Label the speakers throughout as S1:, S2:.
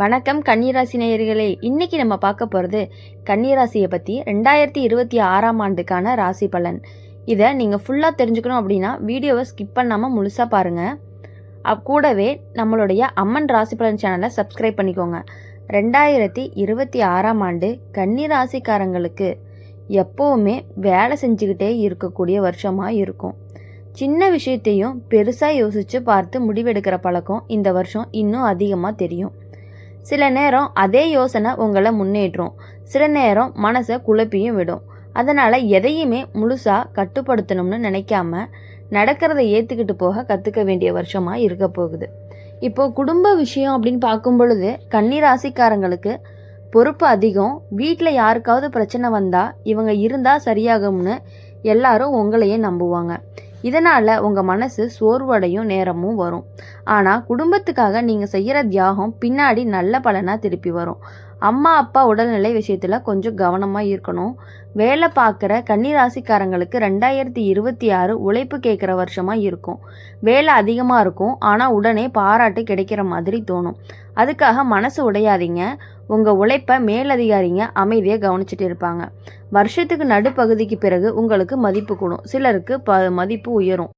S1: வணக்கம் கன்னிராசி நேயர்களே. இன்னைக்கு நம்ம பார்க்க போகிறது கன்னிராசியை பற்றி ரெண்டாயிரத்தி இருபத்தி ஆறாம் ஆண்டுக்கான ராசி பலன். இதை நீங்கள் ஃபுல்லாக தெரிஞ்சுக்கணும் அப்படின்னா வீடியோவை ஸ்கிப் பண்ணாமல் முழுசாக பாருங்கள் அப் கூடவே நம்மளுடைய அம்மன் ராசி பலன் சேனலை சப்ஸ்கிரைப் பண்ணிக்கோங்க. ரெண்டாயிரத்தி இருபத்தி ஆறாம் ஆண்டு கன்னிராசிக்காரங்களுக்கு எப்போவுமே வேலை செஞ்சுக்கிட்டே இருக்கக்கூடிய வருஷமாக இருக்கும். சின்ன விஷயத்தையும் பெருசாக யோசித்து பார்த்து முடிவெடுக்கிற பழக்கம் இந்த வருஷம் இன்னும் அதிகமாக தெரியும். சில நேரம் அதே யோசனை உங்களை முன்னேற்றும். சில நேரம் மனசை குழப்பியும் விடும். அதனால் எதையுமே முழுசாக கட்டுப்படுத்தணும்னு நினைக்காம நடக்கிறத ஏற்றுக்கிட்டு போக கற்றுக்க வேண்டிய வருஷமாக இருக்க போகுது. இப்போது குடும்ப விஷயம் அப்படின்னு பார்க்கும் பொழுது கன்னிராசிக்காரங்களுக்கு பொறுப்பு அதிகம். வீட்டில் யாருக்காவது பிரச்சனை வந்தால் இவங்க இருந்தால் சரியாகும்னு எல்லாரும் உங்களையே நம்புவாங்க. இதனால் உங்கள் மனசு சோர்வடையும் நேரமும் வரும். ஆனால் குடும்பத்துக்காக நீங்கள் செய்கிற தியாகம் பின்னாடி நல்ல பலனாக திருப்பி வரும். அம்மா அப்பா உடல்நிலை விஷயத்தில் கொஞ்சம் கவனமாக இருக்கணும். வேலை பார்க்குற கன்னிராசிக்காரங்களுக்கு ரெண்டாயிரத்தி இருபத்தி ஆறு உழைப்பு கேட்குற வருஷமாக இருக்கும். வேலை அதிகமாக இருக்கும். ஆனால் உடனே பாராட்டு கிடைக்கிற மாதிரி தோணும். அதுக்காக மனசு உடையாதீங்க. உங்கள் உழைப்பை மேலதிகாரிங்க அமைதியாக கவனிச்சுட்டு இருப்பாங்க. வருஷத்துக்கு நடுப்பகுதிக்கு பிறகு உங்களுக்கு மதிப்பு கூடும். சிலருக்கு ப மதிப்பு உயரும்.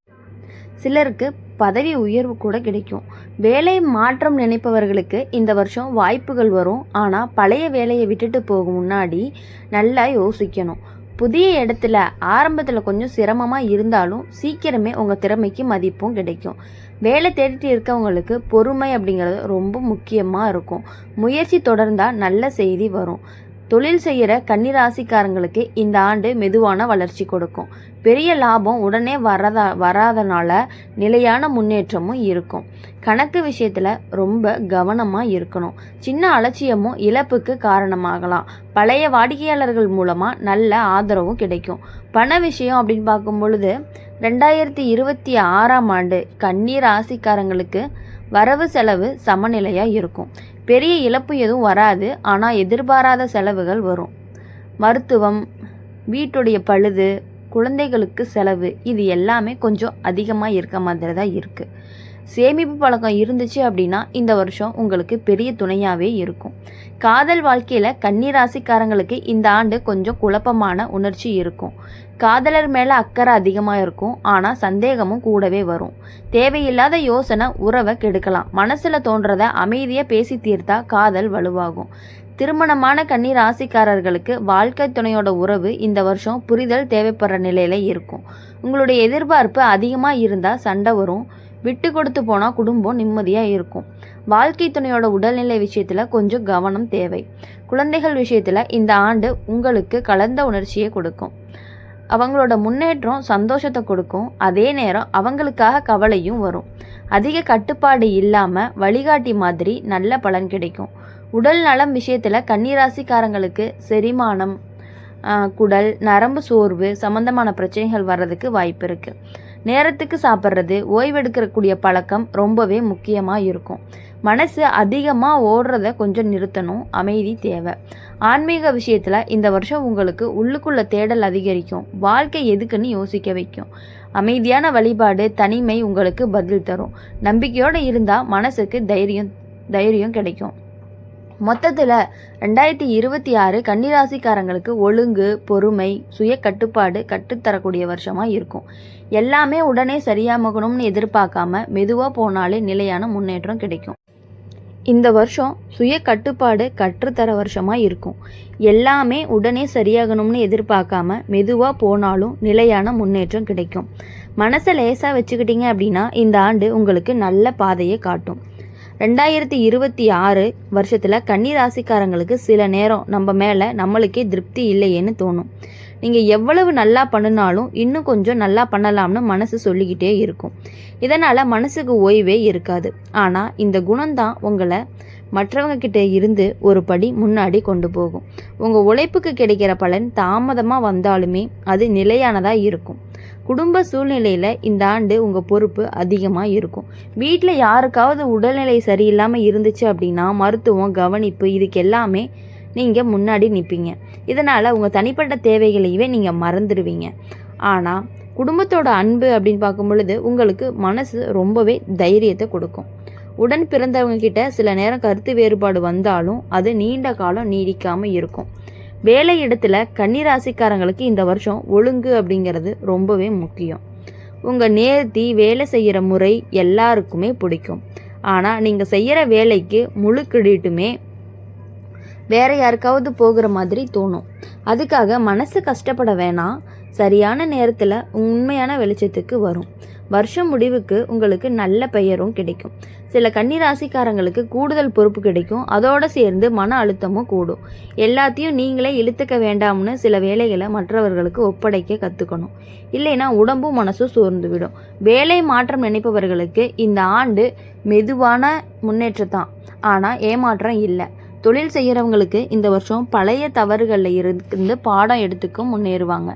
S1: சிலருக்கு பதவி உயர்வு கூட கிடைக்கும். வேலை மாற்றம் நினைப்பவர்களுக்கு இந்த வருஷம் வாய்ப்புகள் வரும். ஆனால் பழைய வேலையை விட்டுட்டு போகும் முன்னாடி நல்லா யோசிக்கணும். புதிய இடத்துல ஆரம்பத்தில் கொஞ்சம் சிரமமாக இருந்தாலும் சீக்கிரமே உங்கள் திறமைக்கு மதிப்பும் கிடைக்கும். வேலை தேடிட்டு இருக்கவங்களுக்கு பொறுமை அப்படிங்கிறது ரொம்ப முக்கியமாக இருக்கும். முயற்சி தொடர்ந்தால் நல்ல செய்தி வரும். தொழில் செய்கிற கன்னிராசிக்காரங்களுக்கு இந்த ஆண்டு மெதுவான வளர்ச்சி கொடுக்கும். பெரிய லாபம் உடனே வரதா வராதனால நிலையான முன்னேற்றமும் இருக்கும். கணக்கு விஷயத்தில் ரொம்ப கவனமாக இருக்கணும். சின்ன அலட்சியமும் இழப்புக்கு காரணமாகலாம். பழைய வாடிக்கையாளர்கள் மூலமாக நல்ல ஆதரவும் கிடைக்கும். பண விஷயம் அப்படின்னு பார்க்கும் பொழுது ரெண்டாயிரத்தி இருபத்தி ஆறாம் ஆண்டு கன்னி ராசிக்காரங்களுக்கு வரவு செலவு சமநிலையாக இருக்கும். பெரிய இழப்பு எதுவும் வராது ஆனால் எதிர்பாராத செலவுகள் வரும். மருத்துவம் வீட்டுடைய பழுது குழந்தைகளுக்கு செலவு இது எல்லாமே கொஞ்சம் அதிகமாக இருக்க மாதிரி தான் இருக்குது சேமிப்பு பழக்கம் இருந்துச்சு அப்படின்னா இந்த வருஷம் உங்களுக்கு பெரிய துணையாகவே இருக்கும். காதல் வாழ்க்கையில் கன்னிராசிக்காரங்களுக்கு இந்த ஆண்டு கொஞ்சம் குழப்பமான உணர்ச்சி இருக்கும். காதலர் மேலே அக்கறை அதிகமாக இருக்கும். ஆனால் சந்தேகமும் கூடவே வரும். தேவையில்லாத யோசனை உறவை கெடுக்கலாம். மனசில் தோன்றதை அமைதியாக பேசி தீர்த்தா காதல் வலுவாகும். திருமணமான கன்னி ராசிக்காரர்களுக்கு வாழ்க்கை துணையோட உறவு இந்த வருஷம் புரிதல் தேவைப்படுற நிலையில் இருக்கும். உங்களுடைய எதிர்பார்ப்பு அதிகமாக இருந்தால் சண்டை வரும். விட்டு கொடுத்து போனால் குடும்பம் நிம்மதியாக இருக்கும். வாழ்க்கை துணையோட உடல்நிலை விஷயத்தில் கொஞ்சம் கவனம் தேவை. குழந்தைகள் விஷயத்தில் இந்த ஆண்டு உங்களுக்கு கலந்த உணர்ச்சியை கொடுக்கும். அவங்களோட முன்னேற்றம் சந்தோஷத்தை கொடுக்கும். அதே நேரம் அவங்களுக்காக கவலையும் வரும். அதிக கட்டுப்பாடு இல்லாமல் வழிகாட்டி மாதிரி நல்ல பலன் கிடைக்கும். உடல் நலம் விஷயத்தில் கன்னிராசிக்காரங்களுக்கு செரிமானம் குடல் நரம்பு சோர்வு சம்மந்தமான பிரச்சனைகள் வர்றதுக்கு வாய்ப்பு இருக்குது நேரத்துக்கு சாப்பிட்றது ஓய்வெடுக்கக்கூடிய பழக்கம் ரொம்பவே முக்கியமாக இருக்கும். மனசு அதிகமாக ஓடுறத கொஞ்சம் நிறுத்தணும். அமைதி தேவை. ஆன்மீக விஷயத்தில் இந்த வருஷம் உங்களுக்கு உள்ளுக்குள்ள தேடல் அதிகரிக்கும். வாழ்க்கை எதுக்குன்னு யோசிக்க வைக்கும். அமைதியான வழிபாடு தனிமை உங்களுக்கு பதில் தரும். நம்பிக்கையோடு இருந்தால் மனசுக்கு தைரியம் தைரியம் கிடைக்கும். மொத்தத்தில் ரெண்டாயிரத்தி இருபத்தி ஆறு கன்னிராசிக்காரங்களுக்கு ஒழுங்கு பொறுமை சுய கட்டுப்பாடு கட்டுத்தரக்கூடிய வருஷமாக இருக்கும். எல்லாமே உடனே சரியாகணும்னு எதிர்பார்க்காம மெதுவாக போனாலே நிலையான முன்னேற்றம் கிடைக்கும். இந்த வருஷம் சுய கட்டுப்பாடு கற்றுத்தர வருஷமாக இருக்கும். எல்லாமே உடனே சரியாகணும்னு எதிர்பார்க்காம மெதுவாக போனாலும் நிலையான முன்னேற்றம் கிடைக்கும். மனசை லேசாக வச்சுக்கிட்டீங்க அப்படின்னா இந்த ஆண்டு உங்களுக்கு நல்ல பாதையை காட்டும். ரெண்டாயிரத்தி இருபத்தி ஆறு வருஷத்தில் கன்னி ராசிக்காரங்களுக்கு சில நேரம் நம்ம மேலே நம்மளுக்கே திருப்தி இல்லையேன்னு தோணும். நீங்கள் எவ்வளவு நல்லா பண்ணினாலும் இன்னும் கொஞ்சம் நல்லா பண்ணலாம்னு மனசு சொல்லிக்கிட்டே இருக்கும். இதனால் மனசுக்கு ஓய்வே இருக்காது. ஆனால் இந்த குணம்தான் உங்களை மற்றவங்க கிட்ட இருந்து ஒரு படி முன்னாடி கொண்டு போகும். உங்கள் உழைப்புக்கு கிடைக்கிற பலன் தாமதமாக வந்தாலுமே அது நிலையானதாக இருக்கும். குடும்ப சூழ்நிலையில் இந்த ஆண்டு உங்கள் பொறுப்பு அதிகமாக இருக்கும். வீட்டில் யாருக்காவது உடல்நிலை சரியில்லாமல் இருந்துச்சு அப்படின்னா மருத்துவம் கவனிப்பு இதுக்கு எல்லாமே நீங்கள் முன்னாடி நிற்பீங்க இதனால் உங்கள் தனிப்பட்ட தேவைகளையவே நீங்கள் மறந்துடுவீங்க. ஆனால் குடும்பத்தோட அன்பு அப்படின்னு பார்க்கும் பொழுது உங்களுக்கு மனசு ரொம்பவே தைரியத்தை கொடுக்கும். உடன் பிறந்தவங்க கிட்ட சில நேரம் கருத்து வேறுபாடு வந்தாலும் அது நீண்ட காலம் நீடிக்காமல் இருக்கும். வேலை இடத்துல கன்னிராசிக்காரங்களுக்கு இந்த வருஷம் ஒழுங்கு அப்படிங்கிறது ரொம்பவே முக்கியம். உங்கள் நேர்த்தி வேலை செய்கிற முறை எல்லாருக்குமே பிடிக்கும். ஆனால் நீங்கள் செய்கிற வேலைக்கு முழு கிரெடிட்டுமே வேற யாருக்காவது போகிற மாதிரி தோணும். அதுக்காக மனசு கஷ்டப்பட வேணாம். சரியான நேரத்தில் உண்மையான வெளிச்சத்துக்கு வரும். வருஷம் முடிவுக்கு உங்களுக்கு நல்ல பெயரும் கிடைக்கும். சில கன்னிராசிக்காரங்களுக்கு கூடுதல் பொறுப்பு கிடைக்கும். அதோடு சேர்ந்து மன அழுத்தமும் கூடும். எல்லாத்தையும் நீங்களே இழுத்துக்க வேண்டாம்னு சில வேலைகளை மற்றவர்களுக்கு ஒப்படைக்க கற்றுக்கணும் இல்லைன்னா உடம்பும் மனசும் சோர்ந்து விடும் வேலை மாற்றம் நினைப்பவர்களுக்கு இந்த ஆண்டு மெதுவான முன்னேற்றத்தான் ஆனால் ஏமாற்றம் இல்லை. தொழில் செய்கிறவங்களுக்கு இந்த வருஷம் பழைய தவறுகளில் இருந்து பாடம் எடுத்துக்கும் முன்னேறுவாங்க.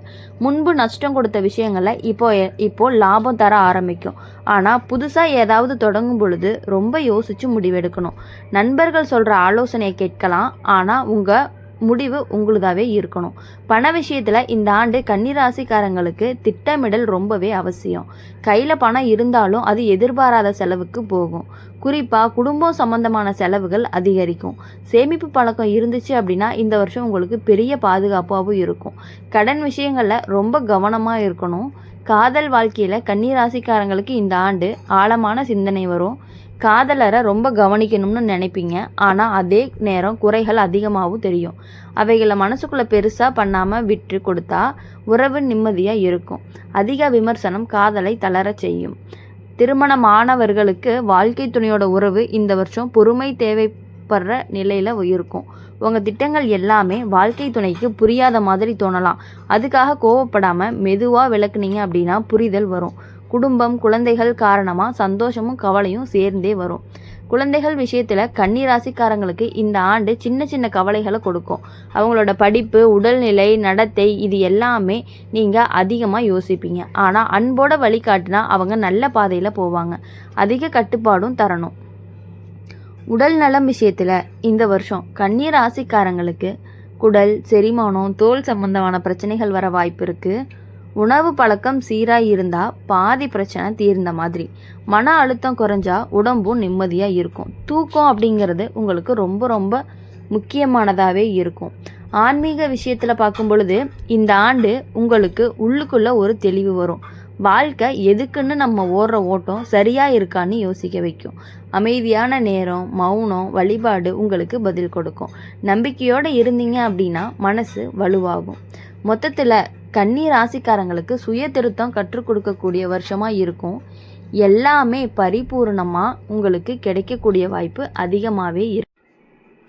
S1: முன்பு நஷ்டம் கொடுத்த விஷயங்களை இப்போ இப்போ லாபம் தர ஆரம்பிக்கும். ஆனால் புதுசாக ஏதாவது தொடங்கும் பொழுது ரொம்ப யோசித்து முடிவெடுக்கணும். நண்பர்கள் சொல்கிற ஆலோசனையை கேட்கலாம். ஆனால் உங்கள் முடிவு உங்களுதாவே இருக்கணும். பண விஷயத்தில் இந்த ஆண்டு கன்னிராசிக்காரங்களுக்கு திட்டமிடல் ரொம்பவே அவசியம். கையில் பணம் இருந்தாலும் அது எதிர்பாராத செலவுக்கு போகும். குறிப்பாக குடும்பம் சம்பந்தமான செலவுகள் அதிகரிக்கும். சேமிப்பு பழக்கம் இருந்துச்சு அப்படின்னா இந்த வருஷம் உங்களுக்கு பெரிய பாதுகாப்பாகவும் இருக்கும். கடன் விஷயங்களில் ரொம்ப கவனமாக இருக்கணும். காதல் வாழ்க்கையில் கன்னிராசிக்காரங்களுக்கு இந்த ஆண்டு ஆழமான சிந்தனை வரும். காதலரை ரொம்ப கவனிக்கணும்னு நினைப்பீங்க. ஆனால் அதே நேரம் குறைகள் அதிகமாகவும் தெரியும். அவைகளை மனசுக்குள்ளே பெருசாக பண்ணாமல் விட்டு கொடுத்தா உறவு நிம்மதியாக இருக்கும். அதிக விமர்சனம் காதலை தளர செய்யும். திருமணமானவர்களுக்கு வாழ்க்கை துணையோட உறவு இந்த வருஷம் பொறுமை தேவைப்படுற நிலையில் இருக்கும். உங்கள் திட்டங்கள் எல்லாமே வாழ்க்கை துணைக்கு புரியாத மாதிரி தோணலாம். அதுக்காக கோவப்படாமல் மெதுவாக விளக்குனீங்க அப்படின்னா புரிதல் வரும். குடும்பம் குழந்தைகள் காரணமாக சந்தோஷமும் கவலையும் சேர்ந்தே வரும். குழந்தைகள் விஷயத்தில் கன்னிராசிக்காரங்களுக்கு இந்த ஆண்டு சின்ன சின்ன கவலைகளை கொடுக்கும். அவங்களோட படிப்பு உடல்நிலை நடத்தை இது எல்லாமே நீங்கள் அதிகமாக யோசிப்பீங்க. ஆனால் அன்போட வழிகாட்டினா அவங்க நல்ல பாதையில் போவாங்க. அதிக கட்டுப்பாடும் தரணும். உடல் நலம் விஷயத்தில் இந்த வருஷம் கன்னிராசிக்காரங்களுக்கு குடல் செரிமானம் தோல் சம்பந்தமான பிரச்சனைகள் வர வாய்ப்பு இருக்குது உணவு பழக்கம் சீராக இருந்தால் பாதி பிரச்சனை தீர்ந்த மாதிரி. மன அழுத்தம் குறைஞ்சா உடம்பும் நிம்மதியாக இருக்கும். தூக்கம் அப்படிங்கிறது உங்களுக்கு ரொம்ப ரொம்ப முக்கியமானதாகவே இருக்கும். ஆன்மீக விஷயத்தில் பார்க்கும் பொழுது இந்த ஆண்டு உங்களுக்கு உள்ளுக்குள்ளே ஒரு தெளிவு வரும். வாழ்க்கை எதுக்குன்னு நம்ம ஓடுற ஓட்டம் சரியாக இருக்கான்னு யோசிக்க வைக்கும். அமைதியான நேரம் மௌனம் வழிபாடு உங்களுக்கு பதில் கொடுக்கும். நம்பிக்கையோடு இருந்தீங்க அப்படின்னா மனசு வலுவாகும். மொத்தத்தில் கன்னி ராசிக்காரங்களுக்கு சுய திருத்தம் கற்றுக் கொடுக்கக்கூடிய வருஷமாக இருக்கும். எல்லாமே பரிபூர்ணமாக உங்களுக்கு கிடைக்கக்கூடிய வாய்ப்பு அதிகமாகவே இருக்கும்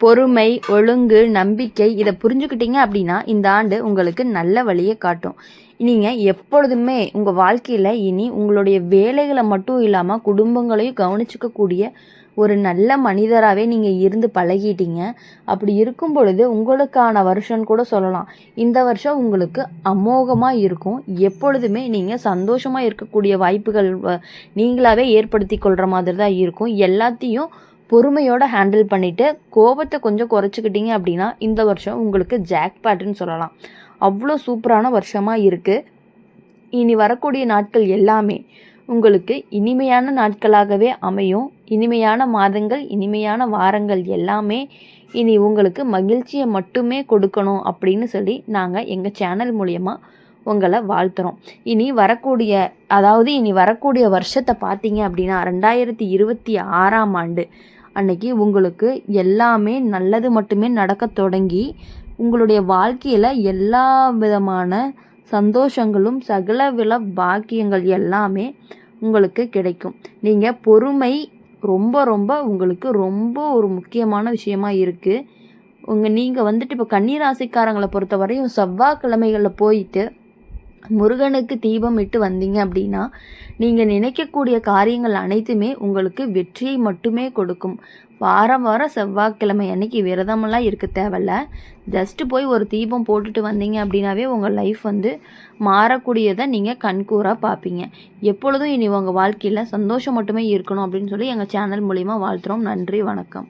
S1: பொறுமை ஒழுங்கு நம்பிக்கை இதை புரிஞ்சுக்கிட்டீங்க அப்படின்னா இந்த ஆண்டு உங்களுக்கு நல்ல வழியை காட்டும். நீங்கள் எப்பொழுதுமே உங்கள் வாழ்க்கையில் இனி உங்களுடைய வேலைகளை மட்டும் இல்லாமல் குடும்பங்களையும் கவனிச்சிக்கக்கூடிய ஒரு நல்ல மனிதராகவே நீங்கள் இருந்து பழகிட்டீங்க. அப்படி இருக்கும் பொழுது உங்களுக்கான வருஷம்னு கூட சொல்லலாம். இந்த வருஷம் உங்களுக்கு அமோகமாக இருக்கும். எப்பொழுதுமே நீங்கள் சந்தோஷமாக இருக்கக்கூடிய வாய்ப்புகள் நீங்களாகவே ஏற்படுத்தி கொள்கிற மாதிரி தான் இருக்கும். எல்லாத்தையும் பொறுமையோடு ஹேண்டில் பண்ணிவிட்டு கோபத்தை கொஞ்சம் குறைச்சிக்கிட்டீங்க அப்படின்னா இந்த வருஷம் உங்களுக்கு ஜாக்பேட்டுன்னு சொல்லலாம். அவ்வளோ சூப்பரான வருஷமாக இருக்குது இனி வரக்கூடிய நாட்கள் எல்லாமே உங்களுக்கு இனிமையான நாட்களாகவே அமையும். இனிமையான மாதங்கள் இனிமையான வாரங்கள் எல்லாமே இனி உங்களுக்கு மகிழ்ச்சியை மட்டுமே கொடுக்கணும் அப்படின்னு சொல்லி நாங்கள் எங்கள் சேனல் மூலயமா உங்களை வாழ்த்துறோம். இனி வரக்கூடிய அதாவது இனி வரக்கூடிய வருஷத்தை பார்த்தீங்க அப்படின்னா ரெண்டாயிரத்தி இருபத்தி ஆறாம் ஆண்டு அன்னைக்கு உங்களுக்கு எல்லாமே நல்லது மட்டுமே நடக்க தொடங்கி உங்களுடைய வாழ்க்கையில் எல்லா விதமான சந்தோஷங்களும் சகல வில பாக்கியங்கள் எல்லாமே உங்களுக்கு கிடைக்கும். நீங்கள் பொறுமை ரொம்ப ரொம்ப உங்களுக்கு ரொம்ப ஒரு முக்கியமான விஷயமா இருக்குது உங்கள் நீங்கள் வந்துட்டு இப்போ கன்னிராசிக்காரங்களை பொறுத்த வரையும் செவ்வாய்க்கிழமைகளில் போயிட்டு முருகனுக்கு தீபம் இட்டு வந்தீங்க அப்படின்னா நீங்கள் நினைக்கக்கூடிய காரியங்கள் அனைத்துமே உங்களுக்கு வெற்றியை மட்டுமே கொடுக்கும். வாரம் வாரம் செவ்வாய்க்கிழமை அன்னைக்கு விரதமெல்லாம் இருக்க தேவையில்ல. ஜஸ்ட்டு போய் ஒரு தீபம் போட்டுட்டு வந்தீங்க அப்படின்னாவே உங்கள் லைஃப் வந்து மாறக்கூடியதை நீங்கள் கண்கூறாக பார்ப்பீங்க. எப்பொழுதும் இனி உங்கள் வாழ்க்கையில் சந்தோஷம் மட்டுமே இருக்கணும் அப்படின்னு சொல்லி எங்கள் சேனல் மூலிமா வாழ்த்துறோம். நன்றி வணக்கம்.